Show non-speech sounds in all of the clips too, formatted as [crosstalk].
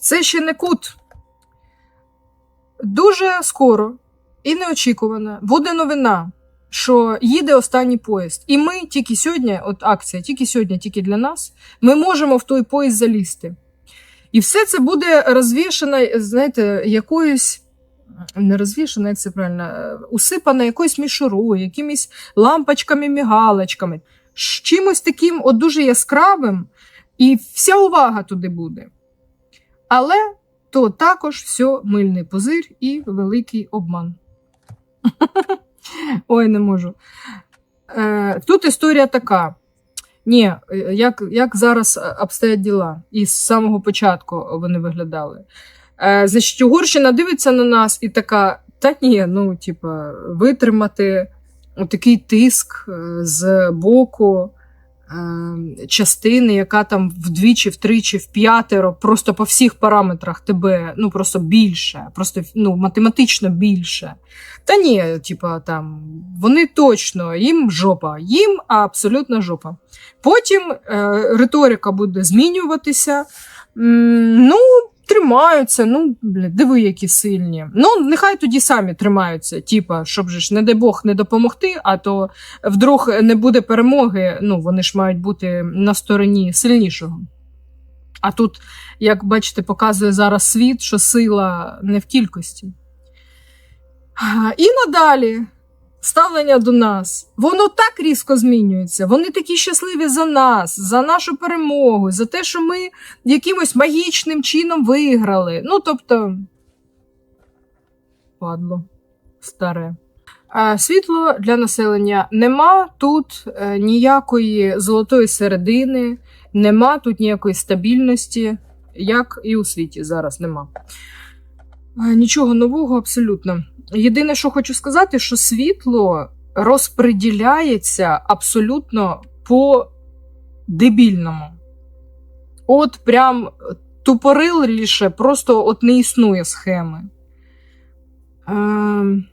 Це ще не кут. Дуже скоро і неочікувано буде новина, що їде останній поїзд. І ми тільки сьогодні, от акція, тільки сьогодні, тільки для нас, ми можемо в той поїзд залізти. І все це буде розвішено, знаєте, якоюсь. Не розвішено, як це правильно, е, усипане якоюсь мішурою, якимись лампочками, мігалочками, чимось таким от дуже яскравим, і вся увага туди буде. Але то також все мильний пузир і великий обман. [laughs] Ой, не можу. Е, Тут історія така. Ні, е, як як зараз обстоять діла, і з самого початку вони виглядали. Е, Значить, Угорщина дивиться на нас і така: та ні, ну, типа, витримати такий тиск е, з боку е, частини, яка там вдвічі, втричі, в п'ятеро, просто по всіх параметрах тебе ну, просто більше, просто ну, математично більше. Та ні, типа, там, вони точно, їм жопа, їм абсолютно жопа. Потім е, риторика буде змінюватися. М, ну, Тримаються, ну, бля, диви, які сильні. Ну, нехай тоді самі тримаються, типа, щоб же ж, не дай Бог, не допомогти, а то вдруг не буде перемоги, ну, вони ж мають бути на стороні сильнішого. А тут, як бачите, показує зараз світ, що сила не в кількості. І надалі ставлення до нас, воно так різко змінюється. Вони такі щасливі за нас, за нашу перемогу, за те, що ми якимось магічним чином виграли. Ну, тобто, падло, старе. Світло для населення нема тут е, ніякої золотої середини, нема тут ніякої стабільності, як і у світі зараз нема. Нічого нового абсолютно. Єдине, що хочу сказати, що світло розпреділяється абсолютно по дебільному. От прям тупориліше, просто от не існує схеми. Е,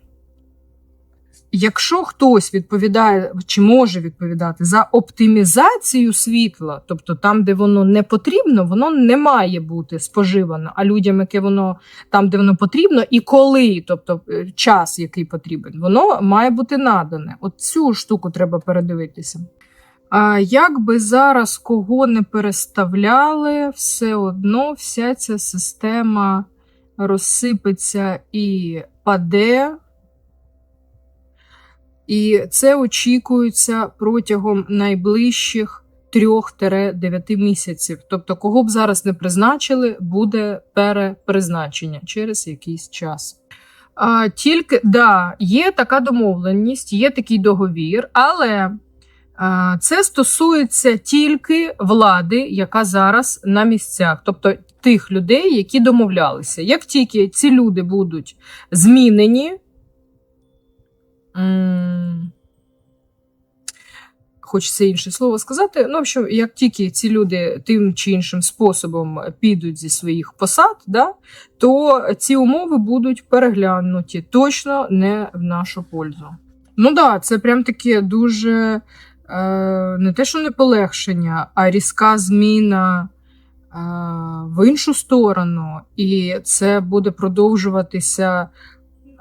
Якщо хтось відповідає чи може відповідати за оптимізацію світла, тобто там, де воно не потрібно, воно не має бути споживано, а людям, яке воно там, де воно потрібно, і коли, тобто е, час, який потрібен, воно має бути надане. От цю штуку треба передивитися. А як би зараз кого не переставляли, все одно вся ця система розсипеться і паде. І це очікується протягом найближчих 3-9 місяців. Тобто, кого б зараз не призначили, буде перепризначення через якийсь час. А, Тільки да, є така домовленість, є такий договір, але а, це стосується тільки влади, яка зараз на місцях, тобто тих людей, які домовлялися. Як тільки ці люди будуть змінені, Хочеться інше слово сказати. Ну, що як тільки ці люди тим чи іншим способом підуть зі своїх посад, да, то ці умови будуть переглянуті точно не в нашу пользу. Ну да, це прям таке дуже е, не те, що не полегшення, а різка зміна е, в іншу сторону, і це буде продовжуватися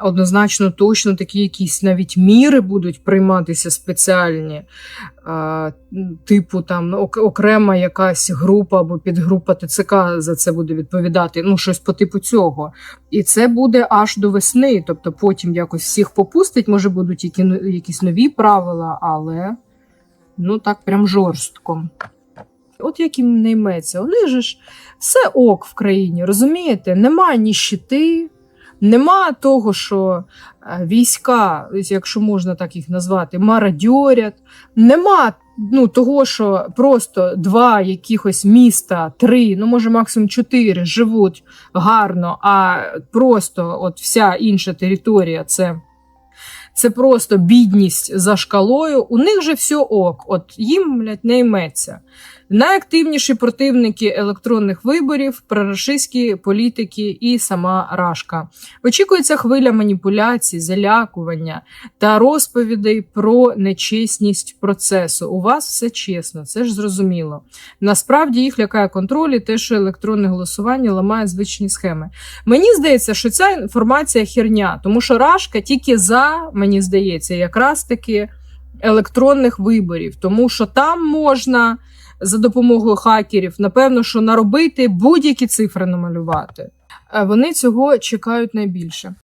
однозначно точно такі якісь навіть міри будуть прийматися спеціальні, типу там окрема якась група або підгрупа ТЦК за це буде відповідати. Ну, щось по типу цього. І це буде аж до весни. Тобто потім якось всіх попустить, може будуть які, якісь нові правила, але ну так прям жорстко. От як їм не йметься, у ж все ок в країні, розумієте? Немає ні щити, Нема того, що е, війська, якщо можна так їх назвати, мародьорять. Нема ну, того, що просто два якихось міста, три, ну може максимум чотири живуть гарно, а просто от вся інша територія це. Це просто бідність за шкалою. У них же все ок, от їм блядь, не йметься. Найактивніші противники електронних виборів, прорашистські політики і сама Рашка. Очікується хвиля маніпуляцій, залякування та розповідей про нечесність процесу. У вас все чесно, це ж зрозуміло. Насправді їх лякає контроль і те, що електронне голосування ламає звичні схеми. Мені здається, що ця інформація херня, тому що Рашка тільки за, мені здається, якраз таки електронних виборів, тому що там можна за допомогою хакерів, напевно, що наробити будь-які цифри намалювати. Е, Вони цього чекають найбільше.